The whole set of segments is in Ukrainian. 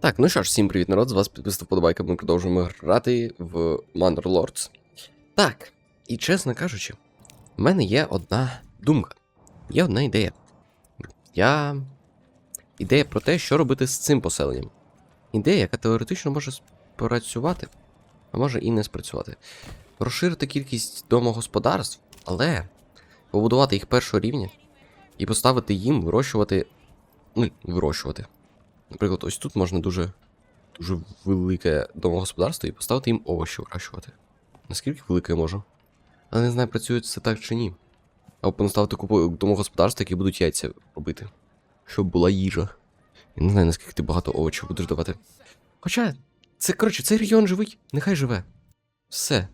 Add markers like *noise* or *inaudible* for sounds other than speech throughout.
Так, ну що ж, всім привіт, народ, з вас підписав подобайка, ми продовжуємо грати в Manor Lords. Так, і чесно кажучи, в мене є одна думка, є одна ідея. Я. Ідея про те, що робити з цим поселенням. Ідея, яка теоретично може спрацювати, а може і не спрацювати. Розширити кількість домогосподарств, але побудувати їх першого рівня і поставити їм вирощувати. Ну, вирощувати. Наприклад, ось тут можна дуже дуже велике домогосподарство і поставити їм овочі вирощувати. Наскільки велике я можу? Але не знаю, працює це так чи ні. Або поставити купу домогосподарств, які будуть яйця робити. Щоб була їжа. Я не знаю, наскільки ти багато овочів будеш давати. Хоча, це, коротше, цей регіон живий, нехай живе. Все.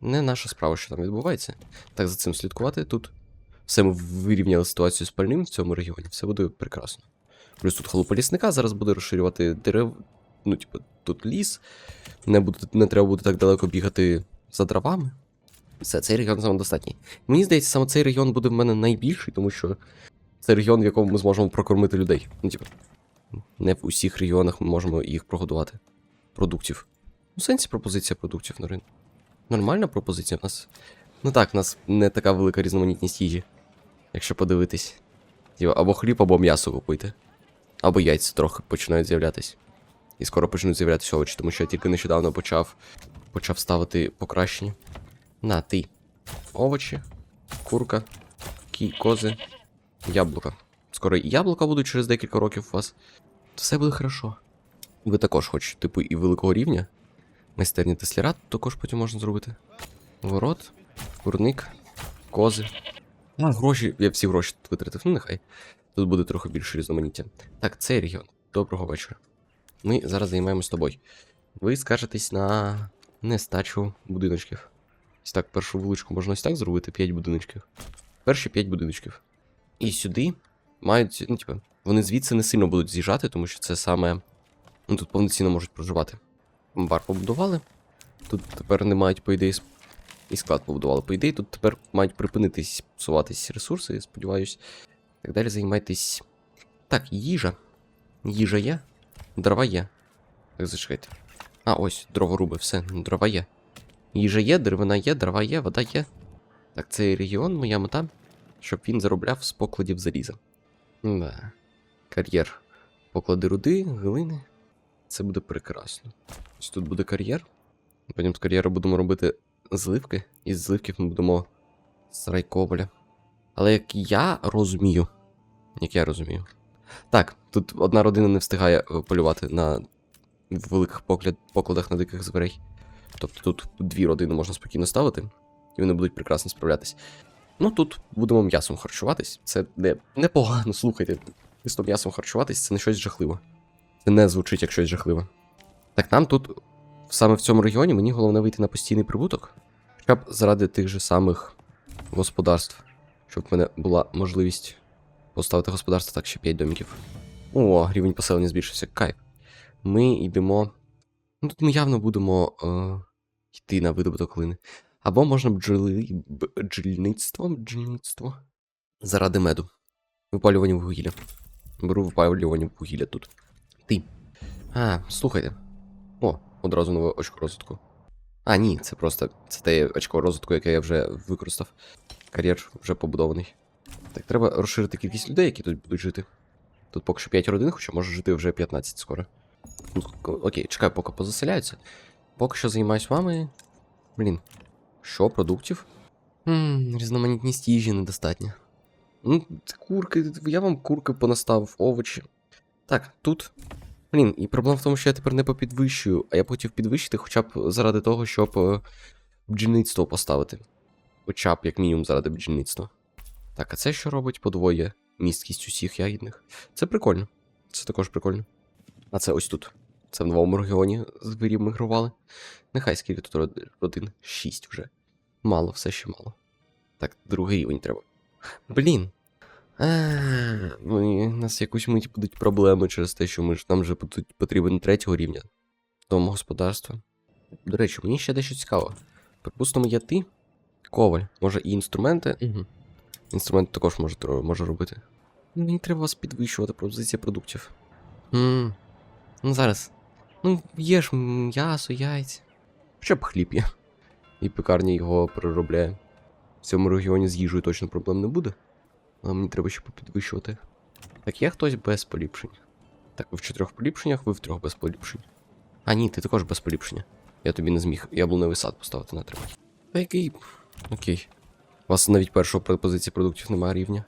Не наша справа, що там відбувається. Так, за цим слідкувати тут. Все ми вирівняли ситуацію з пальним в цьому регіоні, все буде прекрасно. Плюс тут халупа лісника зараз буде розширювати дерев. Ну, типу, тут ліс. Не, буде, не треба буде так далеко бігати за дровами. Все, цей регіон самодостатній. Мені здається, саме цей регіон буде в мене найбільший, тому що це регіон, в якому ми зможемо прокормити людей. Ну, типу, не в усіх регіонах ми можемо їх прогодувати. Продуктів. У сенсі пропозиція продуктів на ринку. Нормальна пропозиція в нас. Ну так, в нас не така велика різноманітність їжі. Якщо подивитись. Типу, Або хліб, або м'ясо купуйте. Або яйця трохи починають з'являтись. І скоро почнуть з'являтися овочі, тому що я тільки нещодавно почав почав ставити покращення. На, ти. Овочі, курка, кі, кози, яблука. Скоро і яблука будуть через декілька років у вас. Все буде хорошо. Ви також хочете, типу, і великого рівня. Майстерні тесліра також потім можна зробити. Ворот, курник, кози. А, гроші, я всі гроші витратив, ну нехай. Тут буде трохи більше різноманіття. Так, цей регіон. Доброго вечора. Ми зараз займаємось тобою. Ви скажетесь на нестачу будиночків. Ось так, першу вуличку можна ось так зробити 5 будиночків. Перші 5 будиночків. І сюди мають, ну, типу, вони звідси не сильно будуть з'їжджати, тому що це саме. Ну, тут повноцінно можуть проживати. Бар побудували. Тут тепер не мають, по ідеї, і склад побудували. По ідеї, тут тепер мають припинитись псуватись ресурси, сподіваюсь. Так далі займайтесь. Так, їжа. Їжа є. Дрова є. Так, зачекайте. А, ось, дроворуби, все, дрова є. Їжа є, деревина є, дрова є, вода є. Так, цей регіон, моя мета, щоб він заробляв з покладів заліза. Да. Кар'єр. Поклади руди, глини. Це буде прекрасно. Ось тут буде кар'єр. Потім з кар'єру будемо робити зливки, і з зливків ми будемо сарай коваля. Але як я розумію, як я розумію. Так, тут одна родина не встигає е, полювати на великих покляд... покладах на диких зверей. Тобто тут дві родини можна спокійно ставити, і вони будуть прекрасно справлятись. Ну тут будемо м'ясом харчуватись. Це не, непогано, слухайте. Чисто м'ясом харчуватись це не щось жахливе. Це не звучить як щось жахливе. Так нам тут, саме в цьому регіоні, мені головне вийти на постійний прибуток. Хоча б заради тих же самих господарств, щоб в мене була можливість поставити господарство так ще 5 домиків. О, рівень поселення збільшився. Кайф. Ми йдемо. Ну тут ми явно будемо е, йти на видобуток глини. Або можна бджоли... бджільництво, бджільництво. Заради меду. Випалювання вугілля. Беру випалювання вугілля тут. Ти. А, слухайте. О, одразу нове очко розвитку. А, ні, це просто це те очко розвитку, яке я вже використав. Кар'єр вже побудований. Так, треба розширити кількість людей, які тут будуть жити. Тут поки що 5 родин, хоча може жити вже 15 скоро. Ну, окей, чекаю, поки позаселяються. Поки що займаюсь вами. Блін. Що, продуктів? Ммм, різноманітність їжі недостатня. Ну, курки, я вам курки понаставив, овочі. Так, тут. Блін, і проблема в тому, що я тепер не попідвищую, а я б хотів підвищити хоча б заради того, щоб е, бджільництво поставити. Хоча б, як мінімум, заради бджільництва. Так, а це що робить? Подвоє місткість усіх ягідних. Це прикольно. Це також прикольно. А це ось тут. Це в новому регіоні звірів мігрували. Нехай скільки тут род- родин? Шість вже. Мало, все ще мало. Так, другий рівень треба. Блін. А, ну у нас якусь мить будуть проблеми через те, що ми ж нам вже потрібен третього рівня домогосподарства. До речі, мені ще дещо цікаво. Припустимо, є ти, коваль, може і інструменти. Угу. Інструмент також може, може робити. Мені треба вас підвищувати пропозиція продуктів. Ммм. Ну зараз. Ну, є ж м'ясо, яйця. Хоча б хліб є. І пекарня його переробляє. В цьому регіоні з їжею точно проблем не буде. Але мені треба ще попідвищувати. Так є хтось без поліпшень. Так, ви в чотирьох поліпшеннях, ви в трьох без поліпшень. А ні, ти також без поліпшення. Я тобі не зміг яблуневий сад поставити на треба. Та який. Окей. У вас навіть першої пропозиції продуктів немає рівня.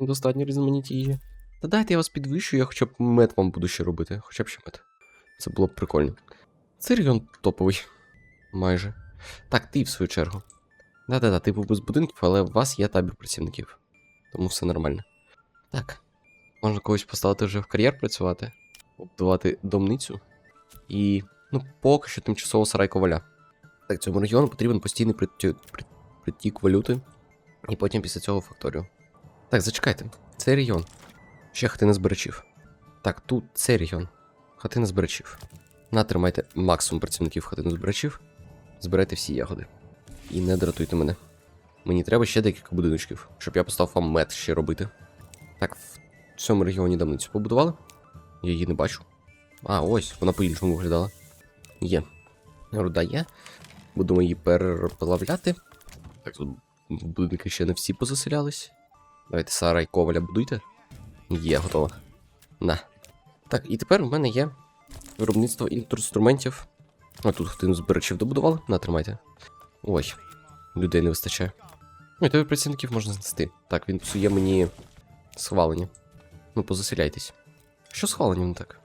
Достатньо різноманіття. Та дайте я вас підвищу, я хоча б мед вам буду ще робити. Хоча б ще мед. Це було б прикольно. Цей регіон топовий. Майже. Так, ти в свою чергу. Да-да-да, ти був без будинків, але у вас є табір працівників. Тому все нормально. Так. Можна когось поставити вже в кар'єр працювати, побудувати домницю. І. Ну, поки що тимчасово сарай коваля. Так, цьому регіону потрібен постійний притю- при- притік валюти. І потім після цього факторію. Так, зачекайте. Цей регіон. Ще хатина збирачів. Так, тут цей регіон. Хатина збирачів. Натримайте максимум працівників хатину збирачів. Збирайте всі ягоди. І не дратуйте мене. Мені треба ще декілька будиночків, щоб я поставив вам мед ще робити. Так, в цьому регіоні давницю побудували. Я її не бачу. А, ось, вона по-іншому виглядала. Є. Руда є. Будемо її переплавляти. Так, тут будинки ще не всі позаселялись. Давайте сарай коваля будуйте. Є, готово. На. Так, і тепер в мене є виробництво інструментів. А тут хтось збирачів добудували. На, тримайте. Ой, людей не вистачає. Ой, тебе працівників можна знести. Так, він псує мені схвалення. Ну, позаселяйтесь. Що схвалення не так?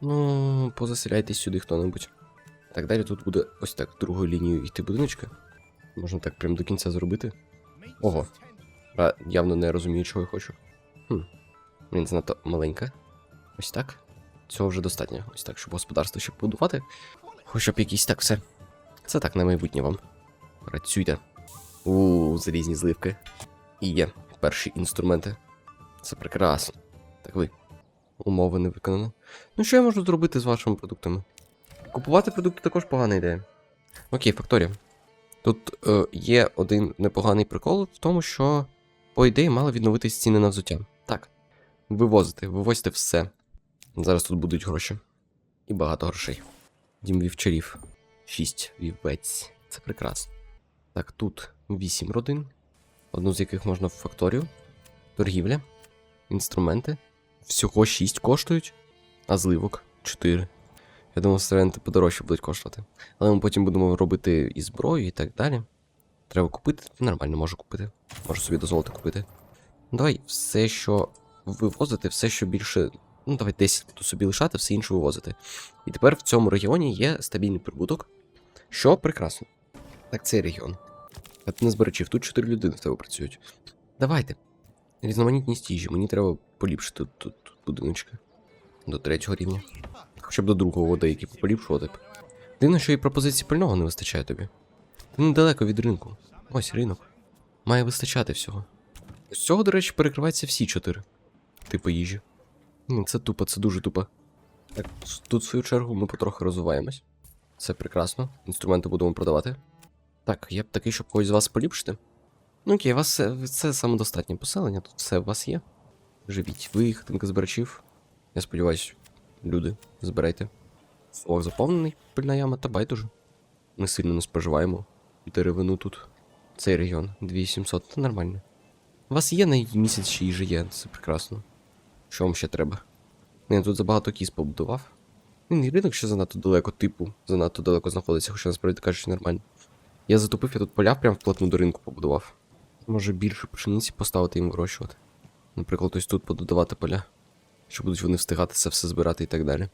Ну, позаселяйтесь сюди хто-небудь. Так, далі тут буде ось так другою лінією йти будиночка. Можна так прям до кінця зробити. Ого. А явно не розумію, чого я хочу. Хм. Він занадто маленька. Ось так. Цього вже достатньо. Ось так, щоб господарство ще побудувати. Хоча б якийсь так все. Це так на майбутнє вам. Працюйте. У, залізні зливки. І є перші інструменти. Це прекрасно. Так ви. Умови не виконано. Ну що я можу зробити з вашими продуктами? Купувати продукти також погана ідея. Окей, факторія. Тут е, є один непоганий прикол в тому, що, по ідеї, мали відновитись ціни на взуття. Так. Вивозити, вивозьте все. Зараз тут будуть гроші. І багато грошей. Дім вівчарів. Шість вівець. Це прекрасно. Так, тут вісім родин, одну з яких можна в факторію, торгівля, інструменти. Всього шість коштують, а зливок 4. Я думав, сиренти подорожче будуть коштувати. Але ми потім будемо робити і зброю, і так далі. Треба купити, нормально можу купити. Можу собі дозволити купити. Давай все, що вивозити, все, що більше. Ну, давай 10 тут собі лишати, все інше вивозити. І тепер в цьому регіоні є стабільний прибуток, що прекрасно. Так, цей регіон. А ти не збирачів, тут 4 людини в тебе працюють. Давайте. Різноманітність їжі, мені треба поліпшити тут, тут будиночки. До третього рівня. Хоча б до другого деякі поліпшувати. Дивно, що і пропозиції пального не вистачає тобі. Ти недалеко від ринку. Ось ринок. Має вистачати всього. З цього, до речі, перекриваються всі чотири. Типу їжі. Це тупо, це дуже тупо. Так, тут, в свою чергу, ми потрохи розвиваємось. Це прекрасно. Інструменти будемо продавати. Так, я б такий, щоб когось з вас поліпшити. Ну окей, у вас це, це самодостатнє поселення, тут все у вас є. Живіть. Ви, хатинка збирачів. Я сподіваюсь, люди, збирайте. Флаг заповнений, пильна яма та байдуже. Ми сильно не споживаємо деревину тут. Цей регіон 2700, це нормально. У вас є на місяць ще їжа є, це прекрасно. Що вам ще треба? Я тут забагато кіз побудував. Він ринок ще занадто далеко, типу, занадто далеко знаходиться, хоча насправді кажучи нормально. Я затопив, я тут поля прям вплотну до ринку побудував. Може більше пшениці поставити їм вирощувати. Наприклад, ось тут пододавати поля. Що будуть вони встигати це все збирати і так далі.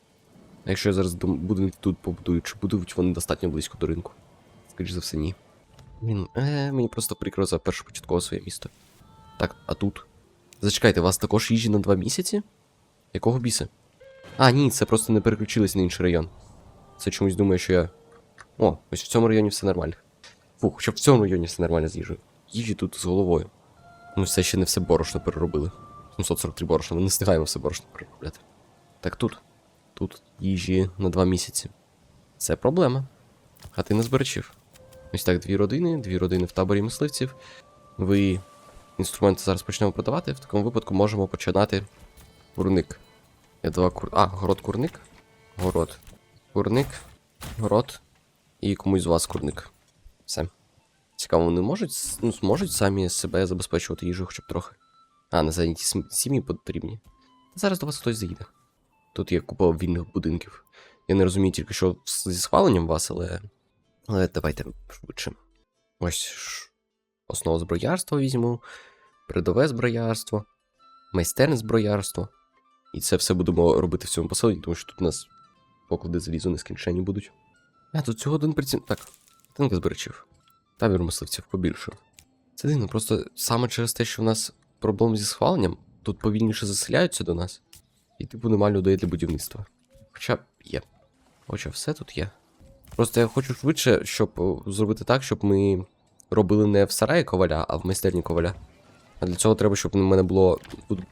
А якщо я зараз дом- тут побудую, чи будуть вони достатньо близько до ринку? Скоріше за все, ні. Він, е, мені просто прикро за першопочаткове своє місто. Так, а тут? Зачекайте, у вас також їжі на два місяці? Якого біса? А, ні, це просто не переключилось на інший район. Це чомусь думає, що я. О, ось в цьому районі все нормально. Фух, хоча в цьому районі все нормально з їжею. Їжі тут з головою. Ми все ще не все борошно переробили. 743 борошна, ми не встигаємо все борошно переробляти. Так тут. Тут їжі на два місяці. Це проблема. Хатина збирачів. Ось так, дві родини, дві родини в таборі мисливців. Ви інструменти зараз почнемо продавати. В такому випадку можемо починати курник. Я два кур. А, город курник. город. Курник, город. І комусь з вас курник. Все. Цікаво, вони можуть, ну, зможуть самі себе забезпечувати їжу хоча б трохи. А, на зайняті сім- сім'ї потрібні. Зараз до вас хтось заїде. Тут є купа вільних будинків. Я не розумію тільки, що зі схваленням вас, але. Але давайте швидше. Ось. Основу зброярства візьму, передове зброярство, майстерне зброярство. І це все будемо робити в цьому поселенні, тому що тут у нас поклади залізу нескінченні будуть. А, тут цього один прицін. Так, тинка зберечів. Табір мисливців побільше. Це дивно, просто саме через те, що в нас проблеми зі схваленням, тут повільніше заселяються до нас, і типу нема людей для будівництва. Хоча є. Хоча все тут є. Просто я хочу швидше, щоб зробити так, щоб ми робили не в сараї коваля, а в майстерні коваля. А для цього треба, щоб у мене було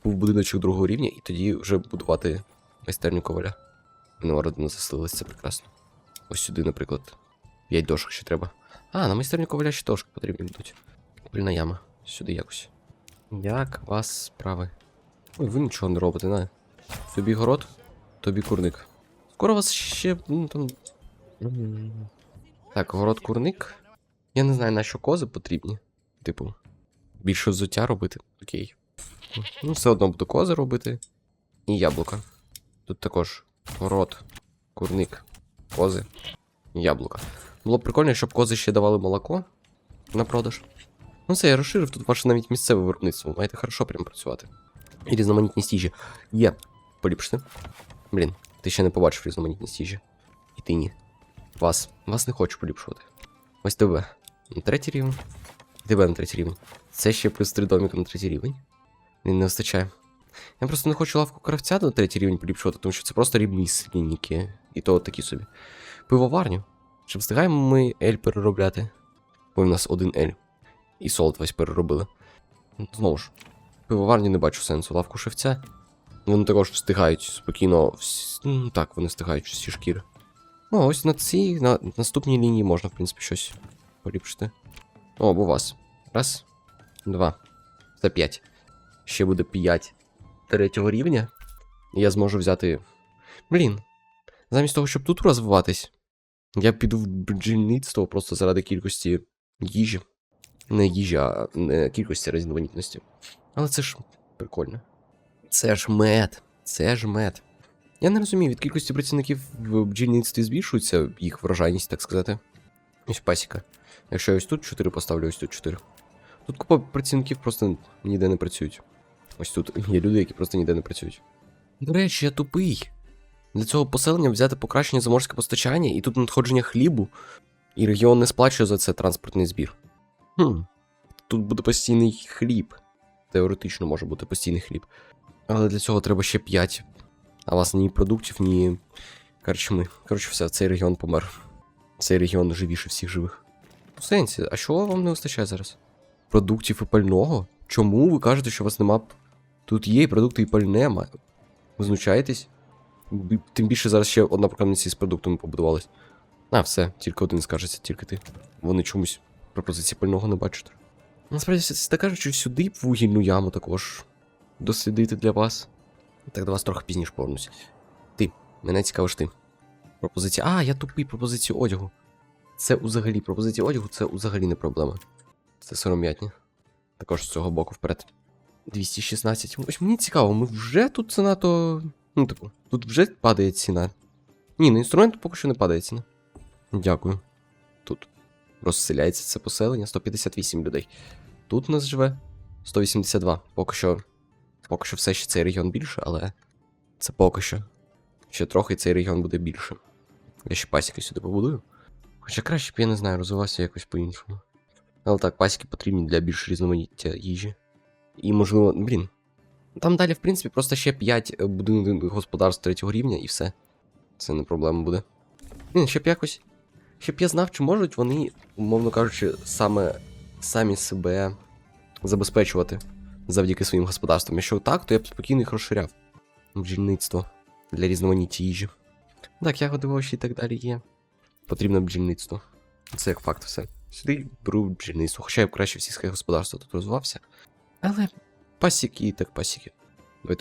був будиночок другого рівня, і тоді вже будувати майстерню коваля. Нова родина заселилася, це прекрасно. Ось сюди, наприклад. П'ять дошок ще треба. А, на майстерню коваля ще дошки потрібні будуть. Пильна яма. Сюди якось. Як вас справи? Ой, ви нічого не робите, не? Тобі город, тобі курник. Скоро вас ще. Ну, там... Так, город курник. Я не знаю, на що кози потрібні. Типу, більше взуття робити. Окей. Ну, все одно буду кози робити. І яблука. Тут також город, курник, кози, яблука. Було б прикольно, щоб кози ще давали молоко на продаж. Ну все, я розширив тут ваше навіть місцеве виробництво. Маєте хорошо прям працювати. І різноманітні стіжі. Є. Поліпшити. Блін, ти ще не побачив різноманітні стіжі. І ти ні. Вас. Вас не хочу поліпшувати. Ось тебе. На третій рівень. Тебе на третій рівень. Це ще плюс три доміка на третій рівень. Не вистачає. Я просто не хочу лавку кравця на третій рівень поліпшувати, тому що це просто ремісники. І то такі собі. Пивоварню. Чи встигаємо ми ель переробляти? Бо в нас один ель. І солод весь переробили. Ну, Знову ж, пивоварні не бачу сенсу. Лавку шевця. Вони також встигають спокійно. Всі... Ну, так, вони встигають всі шкіри. Ну, ось на цій, на наступній лінії можна, в принципі, щось поліпшити. О, або вас. Раз, два. Це п'ять. Ще буде п'ять третього рівня. І я зможу взяти. Блін. Замість того, щоб тут розвиватись, я піду в бджільництво просто заради кількості їжі. Не їжі, а не кількості різноманітності. Але це ж прикольно. Це ж мед. Це ж мед. Я не розумію, від кількості працівників в бджільництві збільшується їх врожайність, так сказати. Ось пасіка. Якщо я ось тут 4 поставлю, ось тут 4. Тут купа працівників просто ніде не працюють. Ось тут є люди, які просто ніде не працюють. До речі, я тупий. Для цього поселення взяти покращення заморське постачання і тут надходження хлібу, і регіон не сплачує за це транспортний збір. Хм. Тут буде постійний хліб. Теоретично може бути постійний хліб. Але для цього треба ще 5. А у вас ні продуктів, ні карчми. Коротше, все, цей регіон помер. Цей регіон живіше всіх живих. В сенсі, а чого вам не вистачає зараз? Продуктів і пального? Чому ви кажете, що у вас нема. Тут є і продукти, і пальне. ма- Ви знущаєтесь? Тим більше зараз ще одна програмниця з продуктами побудувалась. А, все, тільки один скажеться, тільки ти. Вони чомусь пропозиції пального не бачать. Насправді, так кажучи, сюди вугільну яму також дослідити для вас. Так до вас трохи пізніше повернусь. Ти, мене цікавиш ти. Пропозиція. А, я тупий пропозицію одягу. Це взагалі пропозиція одягу, це взагалі не проблема. Це сором'ятні. Також з цього боку вперед. 216. Ось мені цікаво, ми вже тут ціна то. Ну, типу, тут вже падає ціна. Ні, на інструмент поки що не падає ціна. Дякую. Розселяється це поселення 158 людей. Тут у нас живе 182. Поки що. Поки що все ще цей регіон більше, але. Це поки що. Ще трохи цей регіон буде більше. Я ще пасіки сюди побудую. Хоча краще б я не знаю, розвивався якось по-іншому. Але так, пасіки потрібні для більш різноманіття їжі. І можливо, блін. Там далі, в принципі, просто ще 5 будинок господарств третього рівня і все. Це не проблема буде. Блін, щоб якось. Щоб я знав, чи можуть вони, умовно кажучи, саме самі себе забезпечувати завдяки своїм господарствам. Якщо так, то я б спокійно їх розширяв. Бджільництво для різноманіття їжі. Так, ягоди овочі і так далі є. Потрібно бджільництво. Це як факт все. Сюди беру бджільництво, хоча я б краще в сільське господарство тут розвивався. Але пасіки так пасіки.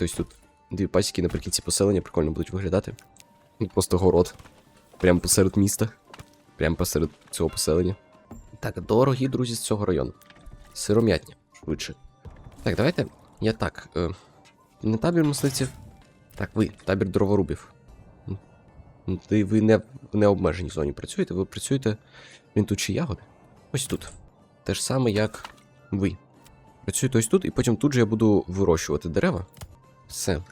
Ось тут дві пасіки наприкінці поселення прикольно будуть виглядати. Просто город. Прямо посеред міста. Прямо посеред цього поселення. Так, дорогі друзі з цього району. Сиром'ятня, швидше. Так, давайте. Я так. Е, не табір мисливців. Так, ви, табір дроворубів. Ти ви не в необмеженій зоні працюєте, ви працюєте він тут чи ягоди? Ось тут. Те ж саме, як ви. Працюєте ось тут, і потім тут же я буду вирощувати дерева. Все.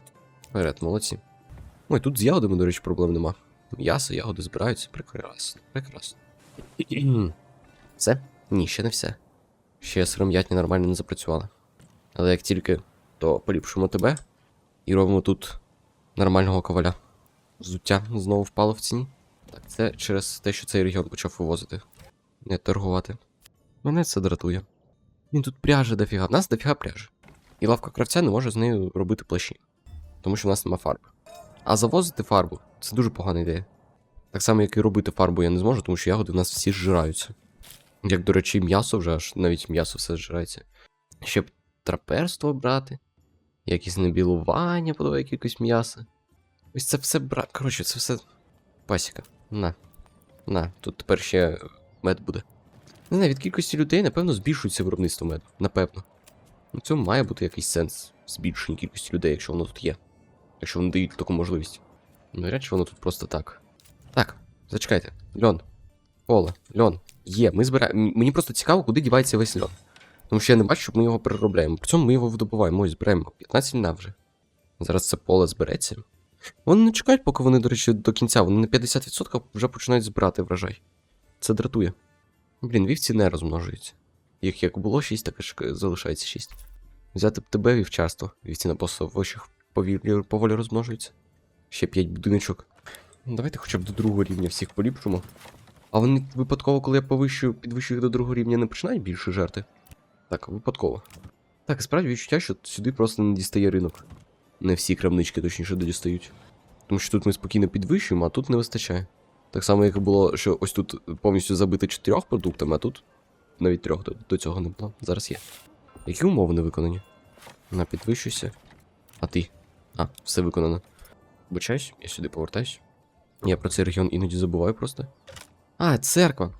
Вперед, молодці. Ой, тут з ягодами, до речі, проблем нема. М'ясо, ягоди збираються. Прекрасно. Прекрасно. *clears throat* Все? Ні, ще не все. Ще сиром'ятня нормально не запрацювала. Але як тільки, то поліпшимо тебе і робимо тут нормального коваля. Взуття знову впало в ціні. Так, це через те, що цей регіон почав вивозити. Не торгувати. Мене це дратує. Він тут пряже дофіга. В нас дофіга пряже. І лавка кравця не може з нею робити плащі. Тому що в нас нема фарби. А завозити фарбу це дуже погана ідея. Так само, як і робити фарбу я не зможу, тому що ягоди в нас всі зжираються. Як, до речі, м'ясо вже аж навіть м'ясо все зжирається. Щоб траперство брати, якісь набілування подаває якесь м'ясо. Ось це все бра. Коротше, це все пасіка. На. На, тут тепер ще мед буде. Не знаю, від кількості людей, напевно, збільшується виробництво меду. Напевно. У цьому має бути якийсь сенс збільшення кількості людей, якщо воно тут є. Якщо вони дають таку можливість. Навряд чи воно тут просто так. Так, зачекайте. Льон. Поле, льон. Є, ми збираємо. Мені просто цікаво, куди дівається весь льон. Тому що я не бачу, щоб ми його переробляємо. При цьому ми його видобуваємо. Ось збираємо 15 льна вже. Зараз це поле збереться. Вони не чекають, поки вони, до речі, до кінця. Вони на 50% вже починають збирати врожай. Це дратує. Блін, вівці не розмножуються. Їх як було 6, так і залишається 6. Взяти б тебе вівчарство. Вівці на посовищах поволі розмножуються. Ще 5 будиночок. Ну, Давайте хоча б до другого рівня всіх поліпшимо. А вони випадково, коли я повищую, підвищую їх до другого рівня, не починають більше жерти? Так, випадково. Так, справді відчуття, що сюди просто не дістає ринок. Не всі крамнички, точніше, дістають. Тому що тут ми спокійно підвищуємо, а тут не вистачає. Так само, як було, що ось тут повністю забито чотирьох продуктами, а тут навіть трьох до, до цього не було. Зараз є. Які умови не виконані? На підвищуйся. А ти? А, все виконано. Вибачаюсь, я сюди повертаюсь. Я про цей регіон іноді забуваю просто. А, церква.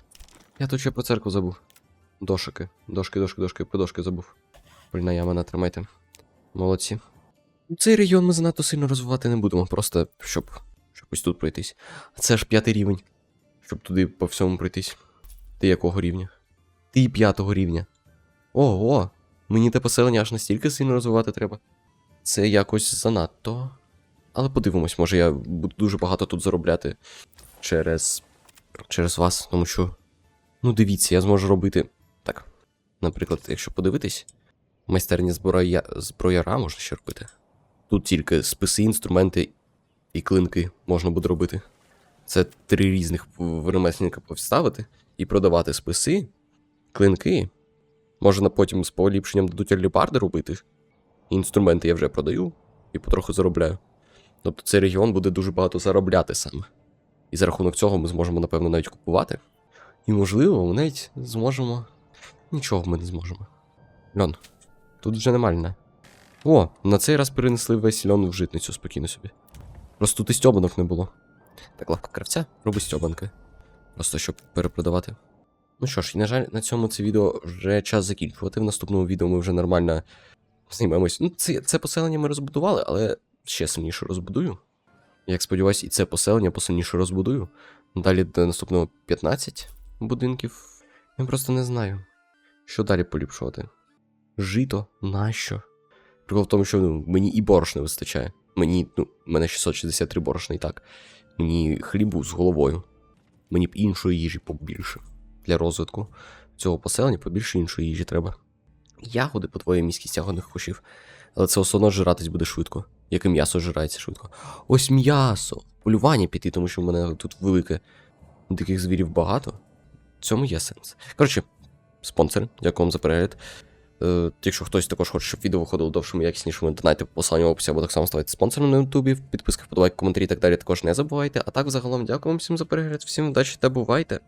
Я тут ще про церкву забув. Дошики. Дошки, дошки, дошки, про дошки забув. Пильна яма натримайте. Молодці. Цей регіон ми занадто сильно розвивати не будемо, просто щоб, щоб ось тут пройтись. Це ж п'ятий рівень. Щоб туди по всьому пройтись. Ти якого рівня? Ти п'ятого рівня. Ого! Мені те поселення аж настільки сильно розвивати треба. Це якось занадто. Але подивимось, може я буду дуже багато тут заробляти через. через вас, тому що. Ну, дивіться, я зможу робити. Так. Наприклад, якщо подивитись, майстерня зброя... зброяра можна ще робити. Тут тільки списи, інструменти і клинки можна буде робити. Це три різних ремесленника повставити і продавати списи, клинки. Можна потім з поліпшенням дадуть алібарди робити. Інструменти я вже продаю і потроху заробляю. Тобто цей регіон буде дуже багато заробляти саме. І за рахунок цього ми зможемо, напевно, навіть купувати. І, можливо, ми навіть зможемо. Нічого ми не зможемо. Льон. Тут вже нема льна. О, на цей раз перенесли весь льон в житницю спокійно собі. Просто тут і стьобанок не було. Так, лавка кравця, роби стьобанки. Просто щоб перепродавати. Ну що ж, і на жаль, на цьому це відео вже час закінчувати. В наступному відео ми вже нормально знімемось. Ну, це, це поселення ми розбудували, але ще сильніше розбудую. Як сподіваюсь, і це поселення посильніше розбудую. Далі до наступного 15 будинків. Я просто не знаю, що далі поліпшувати. Жито, нащо? Прикол в тому, що ну, мені і борошна вистачає. Мені, ну, мене 663 борошна і так. Мені хлібу з головою. Мені б іншої їжі побільше. Для розвитку цього поселення побільше іншої їжі треба. Ягоди по твоїй міськість ягодних кущів. Але це все одно жиратись буде швидко. Як і м'ясо жирається швидко. Ось м'ясо! Полювання піти, тому що в мене тут велике диких звірів багато. В цьому є сенс. Коротше, спонсори, дякую вам за перегляд. Е, якщо хтось також хоче, щоб відео виходило довшими, якіснішими, донайте по посиланню в описі або так само ставайте спонсором на ютубі, підписки, вподобайки, коментарі і так далі також не забувайте. А так, загалом, дякую вам всім за перегляд, всім удачі та бувайте!